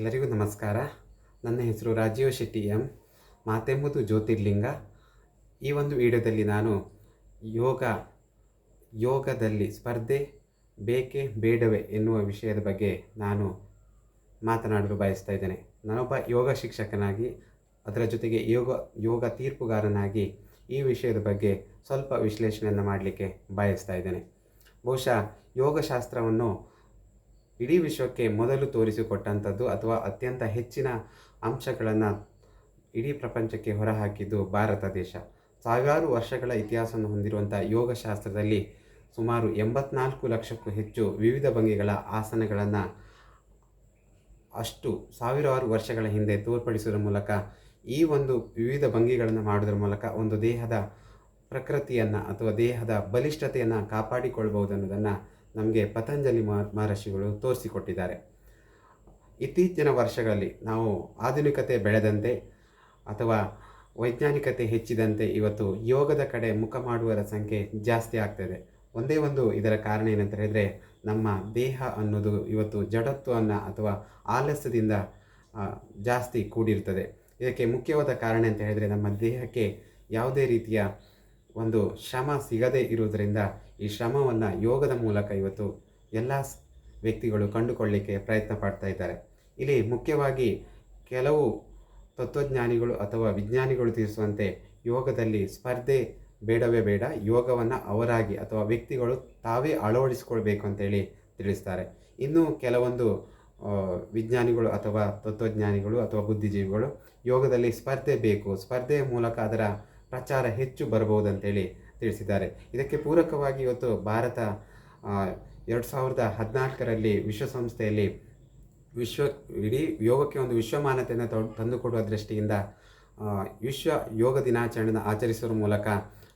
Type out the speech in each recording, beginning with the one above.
ಎಲ್ಲರಿಗೂ ನಮಸ್ಕಾರ. ನನ್ನ ಹೆಸರು ರಾಜೀವ್ ಶೆಟ್ಟಿ ಎಂ. ಮಾತೆಂಬುದು ಜ್ಯೋತಿರ್ಲಿಂಗ. ಈ ಒಂದು ವಿಡಿಯೋದಲ್ಲಿ ನಾನು ಯೋಗ, ಯೋಗದಲ್ಲಿ ಸ್ಪರ್ಧೆ ಬೇಕೇ ಬೇಡವೇ ಎನ್ನುವ ವಿಷಯದ ಬಗ್ಗೆ ನಾನು ಮಾತನಾಡಲು ಬಯಸ್ತಾ ಇದ್ದೇನೆ. ನಾನೊಬ್ಬ ಯೋಗ ಶಿಕ್ಷಕನಾಗಿ, ಅದರ ಜೊತೆಗೆ ಯೋಗ ಯೋಗ ತೀರ್ಪುಗಾರನಾಗಿ ಈ ವಿಷಯದ ಬಗ್ಗೆ ಸ್ವಲ್ಪ ವಿಶ್ಲೇಷಣೆಯನ್ನು ಮಾಡಲಿಕ್ಕೆ ಬಯಸ್ತಾ ಇದ್ದೇನೆ. ಬಹುಶಃ ಯೋಗಶಾಸ್ತ್ರವನ್ನು ಇಡೀ ವಿಶ್ವಕ್ಕೆ ಮೊದಲು ತೋರಿಸಿಕೊಟ್ಟಂಥದ್ದು ಅಥವಾ ಅತ್ಯಂತ ಹೆಚ್ಚಿನ ಅಂಶಗಳನ್ನು ಇಡೀ ಪ್ರಪಂಚಕ್ಕೆ ಹೊರಹಾಕಿದ್ದು ಭಾರತ ದೇಶ. ಸಾವಿರಾರು ವರ್ಷಗಳ ಇತಿಹಾಸವನ್ನು ಹೊಂದಿರುವಂಥ ಯೋಗಶಾಸ್ತ್ರದಲ್ಲಿ ಸುಮಾರು ಎಂಬತ್ನಾಲ್ಕು ಲಕ್ಷಕ್ಕೂ ಹೆಚ್ಚು ವಿವಿಧ ಭಂಗಿಗಳ ಆಸನಗಳನ್ನು ಅಷ್ಟು ಸಾವಿರಾರು ವರ್ಷಗಳ ಹಿಂದೆ ತೋರ್ಪಡಿಸುವುದರ ಮೂಲಕ ಈ ಒಂದು ವಿವಿಧ ಭಂಗಿಗಳನ್ನು ಮಾಡುವುದರ ಮೂಲಕ ಒಂದು ದೇಹದ ಪ್ರಕೃತಿಯನ್ನು ಅಥವಾ ದೇಹದ ಬಲಿಷ್ಠತೆಯನ್ನು ಕಾಪಾಡಿಕೊಳ್ಬಹುದು ಅನ್ನೋದನ್ನು ನಮಗೆ ಪತಂಜಲಿ ಮಹರ್ಷಿಗಳು ತೋರಿಸಿಕೊಟ್ಟಿದ್ದಾರೆ. ಇತ್ತೀಚಿನ ವರ್ಷಗಳಲ್ಲಿ ನಾವು ಆಧುನಿಕತೆ ಬೆಳೆದಂತೆ ಅಥವಾ ವೈಜ್ಞಾನಿಕತೆ ಹೆಚ್ಚಿದಂತೆ ಇವತ್ತು ಯೋಗದ ಕಡೆ ಮುಖ ಮಾಡುವರ ಸಂಖ್ಯೆ ಜಾಸ್ತಿ ಆಗ್ತದೆ. ಒಂದೇ ಒಂದು ಇದರ ಕಾರಣ ಏನಂತ ಹೇಳಿದರೆ, ನಮ್ಮ ದೇಹ ಅನ್ನೋದು ಇವತ್ತು ಜಡತ್ವವನ್ನು ಅಥವಾ ಆಲಸ್ಯದಿಂದ ಜಾಸ್ತಿ ಕೂಡಿರ್ತದೆ. ಇದಕ್ಕೆ ಮುಖ್ಯವಾದ ಕಾರಣ ಅಂತ ಹೇಳಿದರೆ, ನಮ್ಮ ದೇಹಕ್ಕೆ ಯಾವುದೇ ರೀತಿಯ ಒಂದು ಶ್ರಮ ಸಿಗದೇ ಇರುವುದರಿಂದ ಈ ಶ್ರಮವನ್ನು ಯೋಗದ ಮೂಲಕ ಇವತ್ತು ಎಲ್ಲ ವ್ಯಕ್ತಿಗಳು ಕಂಡುಕೊಳ್ಳಿಕ್ಕೆ ಪ್ರಯತ್ನ ಪಡ್ತಾ ಇದ್ದಾರೆ. ಇಲ್ಲಿ ಮುಖ್ಯವಾಗಿ ಕೆಲವು ತತ್ವಜ್ಞಾನಿಗಳು ಅಥವಾ ವಿಜ್ಞಾನಿಗಳು ತಿಳಿಸುವಂತೆ ಯೋಗದಲ್ಲಿ ಸ್ಪರ್ಧೆ ಬೇಡವೇ ಬೇಡ, ಯೋಗವನ್ನು ಅವರಾಗಿ ಅಥವಾ ವ್ಯಕ್ತಿಗಳು ತಾವೇ ಅಳವಡಿಸಿಕೊಳ್ಬೇಕು ಅಂತೇಳಿ ತಿಳಿಸ್ತಾರೆ. ಇನ್ನೂ ಕೆಲವೊಂದು ವಿಜ್ಞಾನಿಗಳು ಅಥವಾ ತತ್ವಜ್ಞಾನಿಗಳು ಅಥವಾ ಬುದ್ಧಿಜೀವಿಗಳು ಯೋಗದಲ್ಲಿ ಸ್ಪರ್ಧೆ ಬೇಕು. ಸ್ಪರ್ಧೆಯ ಮೂಲಕ ಅದರ ಪ್ರಚಾರ ಹೆಚ್ಚು ಬರಬಹುದಂತೇಳಿ ತಿಳಿಸಿದ್ದಾರೆ. ಇದಕ್ಕೆ ಪೂರಕವಾಗಿ ಇವತ್ತು ಭಾರತ ಎರಡು ಸಾವಿರದ ಹದಿನಾಲ್ಕರಲ್ಲಿ ವಿಶ್ವಸಂಸ್ಥೆಯಲ್ಲಿ ವಿಶ್ವ, ಇಡೀ ಯೋಗಕ್ಕೆ ಒಂದು ವಿಶ್ವಮಾನತೆಯನ್ನು ತಂದುಕೊಡುವ ದೃಷ್ಟಿಯಿಂದ ವಿಶ್ವ ಯೋಗ ದಿನಾಚರಣೆಯನ್ನು ಆಚರಿಸುವ ಮೂಲಕ,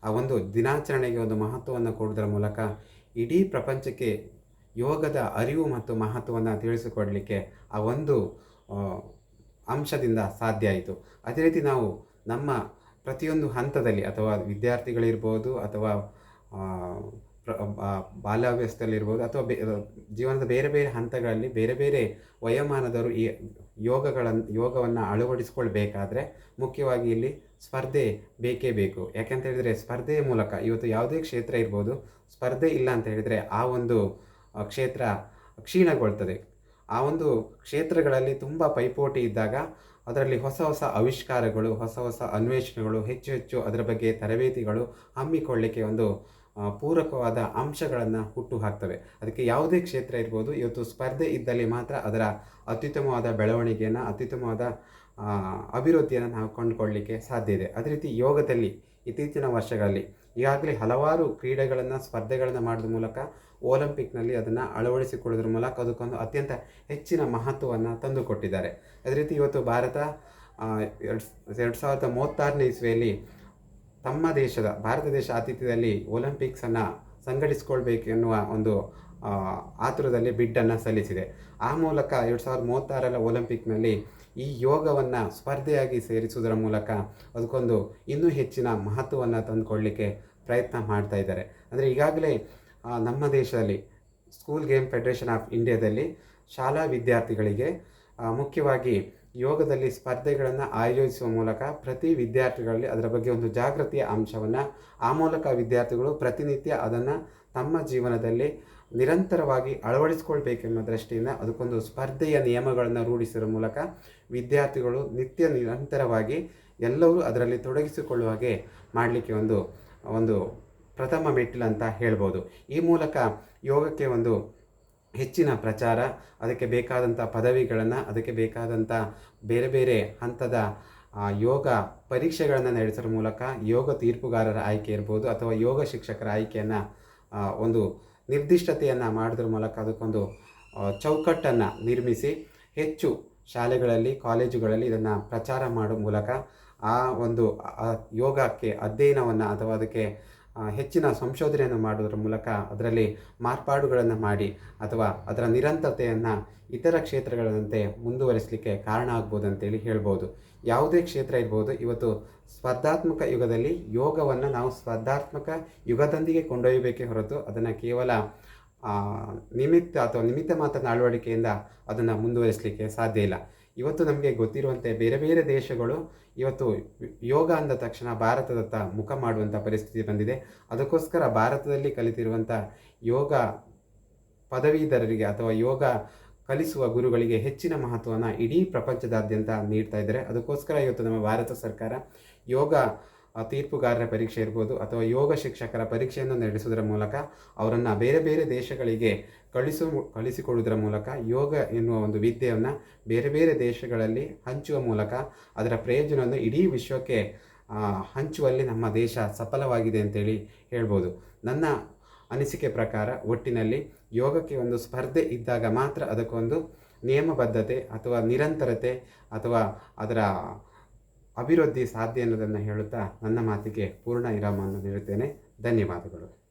ಆ ಒಂದು ದಿನಾಚರಣೆಗೆ ಒಂದು ಮಹತ್ವವನ್ನು ಕೊಡುವುದರ ಮೂಲಕ ಇಡೀ ಪ್ರಪಂಚಕ್ಕೆ ಯೋಗದ ಅರಿವು ಮತ್ತು ಮಹತ್ವವನ್ನು ತಿಳಿಸಿಕೊಡಲಿಕ್ಕೆ ಆ ಒಂದು ಅಂಶದಿಂದ ಸಾಧ್ಯ ಆಯಿತು. ಅದೇ ರೀತಿ ನಾವು ನಮ್ಮ ಪ್ರತಿಯೊಂದು ಹಂತದಲ್ಲಿ ಅಥವಾ ವಿದ್ಯಾರ್ಥಿಗಳಿರ್ಬೋದು ಅಥವಾ ಬಾಲ್ಯಾಭ್ಯಾಸದಲ್ಲಿರ್ಬೋದು ಅಥವಾ ಬೇ ಜೀವನದ ಬೇರೆ ಬೇರೆ ಹಂತಗಳಲ್ಲಿ ಬೇರೆ ಬೇರೆ ವಯೋಮಾನದವರು ಈ ಯೋಗಗಳನ್ನು ಯೋಗವನ್ನು ಅಳವಡಿಸ್ಕೊಳ್ಬೇಕಾದ್ರೆ ಮುಖ್ಯವಾಗಿ ಇಲ್ಲಿ ಸ್ಪರ್ಧೆ ಬೇಕೇ ಬೇಕು. ಯಾಕೆಂತ ಹೇಳಿದರೆ ಸ್ಪರ್ಧೆಯ ಮೂಲಕ ಇವತ್ತು ಯಾವುದೇ ಕ್ಷೇತ್ರ ಇರ್ಬೋದು, ಸ್ಪರ್ಧೆ ಇಲ್ಲ ಅಂತ ಹೇಳಿದರೆ ಆ ಒಂದು ಕ್ಷೇತ್ರ ಕ್ಷೀಣಗೊಳ್ತದೆ. ಆ ಒಂದು ಕ್ಷೇತ್ರಗಳಲ್ಲಿ ತುಂಬ ಪೈಪೋಟಿ ಇದ್ದಾಗ ಅದರಲ್ಲಿ ಹೊಸ ಹೊಸ ಆವಿಷ್ಕಾರಗಳು, ಹೊಸ ಹೊಸ ಅನ್ವೇಷಣೆಗಳು, ಹೆಚ್ಚು ಹೆಚ್ಚು ಅದರ ಬಗ್ಗೆ ತರಬೇತಿಗಳು ಹಮ್ಮಿಕೊಳ್ಳಿಕ್ಕೆ ಒಂದು ಪೂರಕವಾದ ಅಂಶಗಳನ್ನು ಹುಟ್ಟು ಹಾಕ್ತವೆ. ಅದಕ್ಕೆ ಯಾವುದೇ ಕ್ಷೇತ್ರ ಇರ್ಬೋದು, ಇವತ್ತು ಸ್ಪರ್ಧೆ ಇದ್ದಲ್ಲಿ ಮಾತ್ರ ಅದರ ಅತ್ಯುತ್ತಮವಾದ ಬೆಳವಣಿಗೆಯನ್ನು, ಅತ್ಯುತ್ತಮವಾದ ಅಭಿವೃದ್ಧಿಯನ್ನು ನಾವು ಕಂಡುಕೊಳ್ಳಲಿಕ್ಕೆ ಸಾಧ್ಯ ಇದೆ. ಅದೇ ರೀತಿ ಯೋಗದಲ್ಲಿ ಇತ್ತೀಚಿನ ವರ್ಷಗಳಲ್ಲಿ ಈಗಾಗಲೇ ಹಲವಾರು ಕ್ರೀಡೆಗಳನ್ನು, ಸ್ಪರ್ಧೆಗಳನ್ನು ಮಾಡಿದ ಮೂಲಕ ಒಲಿಂಪಿಕ್ನಲ್ಲಿ ಅದನ್ನು ಅಳವಡಿಸಿಕೊಳ್ಳೋದ್ರ ಮೂಲಕ ಅದಕ್ಕೊಂದು ಅತ್ಯಂತ ಹೆಚ್ಚಿನ ಮಹತ್ವವನ್ನು ತಂದುಕೊಟ್ಟಿದ್ದಾರೆ. ಅದೇ ರೀತಿ ಇವತ್ತು ಭಾರತ ಎರಡು ಎರಡು ಸಾವಿರದ ಮೂವತ್ತಾರನೇ ಇಸ್ವಿಯಲ್ಲಿ ತಮ್ಮ ದೇಶದ, ಭಾರತ ದೇಶ ಆತಿಥ್ಯದಲ್ಲಿ ಒಲಿಂಪಿಕ್ಸನ್ನು ಸಂಘಟಿಸಿಕೊಳ್ಬೇಕು ಎನ್ನುವ ಒಂದು ಆತುರದಲ್ಲಿ ಬಿಡ್ಡನ್ನು ಸಲ್ಲಿಸಿದೆ. ಆ ಮೂಲಕ ಎರಡು ಸಾವಿರದ ಮೂವತ್ತಾರರ ಒಲಿಂಪಿಕ್ನಲ್ಲಿ ಈ ಯೋಗವನ್ನು ಸ್ಪರ್ಧೆಯಾಗಿ ಸೇರಿಸುವುದರ ಮೂಲಕ ಅದಕ್ಕೊಂದು ಇನ್ನೂ ಹೆಚ್ಚಿನ ಮಹತ್ವವನ್ನು ತಂದುಕೊಳ್ಳಲಿಕ್ಕೆ ಪ್ರಯತ್ನ ಮಾಡ್ತಾ ಇದ್ದಾರೆ. ಅಂದರೆ ಈಗಾಗಲೇ ನಮ್ಮ ದೇಶದಲ್ಲಿ, ಸ್ಕೂಲ್ ಗೇಮ್ ಫೆಡರೇಷನ್ ಆಫ್ ಇಂಡಿಯಾದಲ್ಲಿ ಶಾಲಾ ವಿದ್ಯಾರ್ಥಿಗಳಿಗೆ ಮುಖ್ಯವಾಗಿ ಯೋಗದಲ್ಲಿ ಸ್ಪರ್ಧೆಗಳನ್ನು ಆಯೋಜಿಸುವ ಮೂಲಕ ಪ್ರತಿ ವಿದ್ಯಾರ್ಥಿಗಳಲ್ಲಿ ಅದರ ಬಗ್ಗೆ ಒಂದು ಜಾಗೃತಿಯ ಅಂಶವನ್ನು ಆ ಮೂಲಕ ವಿದ್ಯಾರ್ಥಿಗಳು ಪ್ರತಿನಿತ್ಯ ಅದನ್ನು ತಮ್ಮ ಜೀವನದಲ್ಲಿ ನಿರಂತರವಾಗಿ ಅಳವಡಿಸ್ಕೊಳ್ಬೇಕೆಂಬ ದೃಷ್ಟಿಯಿಂದ ಅದಕ್ಕೊಂದು ಸ್ಪರ್ಧೆಯ ನಿಯಮಗಳನ್ನು ರೂಢಿಸುವ ಮೂಲಕ ವಿದ್ಯಾರ್ಥಿಗಳು ನಿತ್ಯ ನಿರಂತರವಾಗಿ ಎಲ್ಲರೂ ಅದರಲ್ಲಿ ತೊಡಗಿಸಿಕೊಳ್ಳುವ ಹಾಗೆ ಮಾಡಲಿಕ್ಕೆ ಒಂದು ಒಂದು ಪ್ರಥಮ ಮೆಟ್ಟಿಲು ಅಂತ ಹೇಳ್ಬೋದು. ಈ ಮೂಲಕ ಯೋಗಕ್ಕೆ ಒಂದು ಹೆಚ್ಚಿನ ಪ್ರಚಾರ, ಅದಕ್ಕೆ ಬೇಕಾದಂಥ ಪದವಿಗಳನ್ನು, ಅದಕ್ಕೆ ಬೇಕಾದಂಥ ಬೇರೆ ಬೇರೆ ಹಂತದ ಯೋಗ ಪರೀಕ್ಷೆಗಳನ್ನು ನಡೆಸೋದ್ರ ಮೂಲಕ ಯೋಗ ತೀರ್ಪುಗಾರರ ಆಯ್ಕೆ ಇರ್ಬೋದು ಅಥವಾ ಯೋಗ ಶಿಕ್ಷಕರ ಆಯ್ಕೆಯನ್ನು ಒಂದು ನಿರ್ದಿಷ್ಟತೆಯನ್ನು ಮಾಡೋದ್ರ ಮೂಲಕ ಅದಕ್ಕೊಂದು ಚೌಕಟ್ಟನ್ನು ನಿರ್ಮಿಸಿ ಹೆಚ್ಚು ಶಾಲೆಗಳಲ್ಲಿ, ಕಾಲೇಜುಗಳಲ್ಲಿ ಇದನ್ನು ಪ್ರಚಾರ ಮಾಡೋ ಮೂಲಕ ಆ ಒಂದು ಯೋಗಕ್ಕೆ ಅಧ್ಯಯನವನ್ನು ಅಥವಾ ಅದಕ್ಕೆ ಹೆಚ್ಚಿನ ಸಂಶೋಧನೆಯನ್ನು ಮಾಡುವುದರ ಮೂಲಕ ಅದರಲ್ಲಿ ಮಾರ್ಪಾಡುಗಳನ್ನು ಮಾಡಿ ಅಥವಾ ಅದರ ನಿರಂತರತೆಯನ್ನು ಇತರ ಕ್ಷೇತ್ರಗಳಂತೆ ಮುಂದುವರಿಸಲಿಕ್ಕೆ ಕಾರಣ ಆಗ್ಬೋದು ಅಂತೇಳಿ ಹೇಳ್ಬೋದು. ಯಾವುದೇ ಕ್ಷೇತ್ರ ಇರ್ಬೋದು. ಇವತ್ತು ಸ್ಪರ್ಧಾತ್ಮಕ ಯುಗದಲ್ಲಿ ಯೋಗವನ್ನು ನಾವು ಸ್ಪರ್ಧಾತ್ಮಕ ಯುಗದೊಂದಿಗೆ ಕೊಂಡೊಯ್ಯಬೇಕೇ ಹೊರತು ಅದನ್ನು ಕೇವಲ ನಿಮಿತ್ತ ಅಥವಾ ನಿಮಿತ್ತ ಮಾತ್ರ ಅಳವಡಿಕೆಯಿಂದ ಅದನ್ನು ಮುಂದುವರಿಸಲಿಕ್ಕೆ ಸಾಧ್ಯ ಇಲ್ಲ. ಇವತ್ತು ನಮಗೆ ಗೊತ್ತಿರುವಂತೆ ಬೇರೆ ಬೇರೆ ದೇಶಗಳು ಇವತ್ತು ಯೋಗ ಅಂದ ತಕ್ಷಣ ಭಾರತದತ್ತ ಮುಖ ಮಾಡುವಂಥ ಪರಿಸ್ಥಿತಿ ಬಂದಿದೆ. ಅದಕ್ಕೋಸ್ಕರ ಭಾರತದಲ್ಲಿ ಕಲಿತಿರುವಂಥ ಯೋಗ ಪದವೀಧರರಿಗೆ ಅಥವಾ ಯೋಗ ಕಲಿಸುವ ಗುರುಗಳಿಗೆ ಹೆಚ್ಚಿನ ಮಹತ್ವವನ್ನು ಇಡೀ ಪ್ರಪಂಚದಾದ್ಯಂತ ನೀಡ್ತಾ ಇದ್ದಾರೆ. ಅದಕ್ಕೋಸ್ಕರ ಇವತ್ತು ನಮ್ಮ ಭಾರತ ಸರ್ಕಾರ ಯೋಗ ತೀರ್ಪುಗಾರರ ಪರೀಕ್ಷೆ ಇರ್ಬೋದು ಅಥವಾ ಯೋಗ ಶಿಕ್ಷಕರ ಪರೀಕ್ಷೆಯನ್ನು ನಡೆಸುವುದರ ಮೂಲಕ ಅವರನ್ನು ಬೇರೆ ಬೇರೆ ದೇಶಗಳಿಗೆ ಕಳಿಸು, ಕಳಿಸಿಕೊಡುವುದರ ಮೂಲಕ ಯೋಗ ಎನ್ನುವ ಒಂದು ವಿದ್ಯೆಯನ್ನು ಬೇರೆ ಬೇರೆ ದೇಶಗಳಲ್ಲಿ ಹಂಚುವ ಮೂಲಕ ಅದರ ಪ್ರಯೋಜನವನ್ನು ಇಡೀ ವಿಶ್ವಕ್ಕೆ ಹಂಚುವಲ್ಲಿ ನಮ್ಮ ದೇಶ ಸಫಲವಾಗಿದೆ ಅಂತೇಳಿ ಹೇಳ್ಬೋದು. ನನ್ನ ಅನಿಸಿಕೆ ಪ್ರಕಾರ ಒಟ್ಟಿನಲ್ಲಿ ಯೋಗಕ್ಕೆ ಒಂದು ಸ್ಪರ್ಧೆ ಇದ್ದಾಗ ಮಾತ್ರ ಅದಕ್ಕೊಂದು ನಿಯಮಬದ್ಧತೆ ಅಥವಾ ನಿರಂತರತೆ ಅಥವಾ ಅದರ ಅಭಿವೃದ್ಧಿ ಸಾಧ್ಯ ಅನ್ನೋದನ್ನು ಹೇಳುತ್ತಾ ನನ್ನ ಮಾತಿಗೆ ಪೂರ್ಣ ವಿರಾಮವನ್ನು ನೀಡುತ್ತೇನೆ. ಧನ್ಯವಾದಗಳು.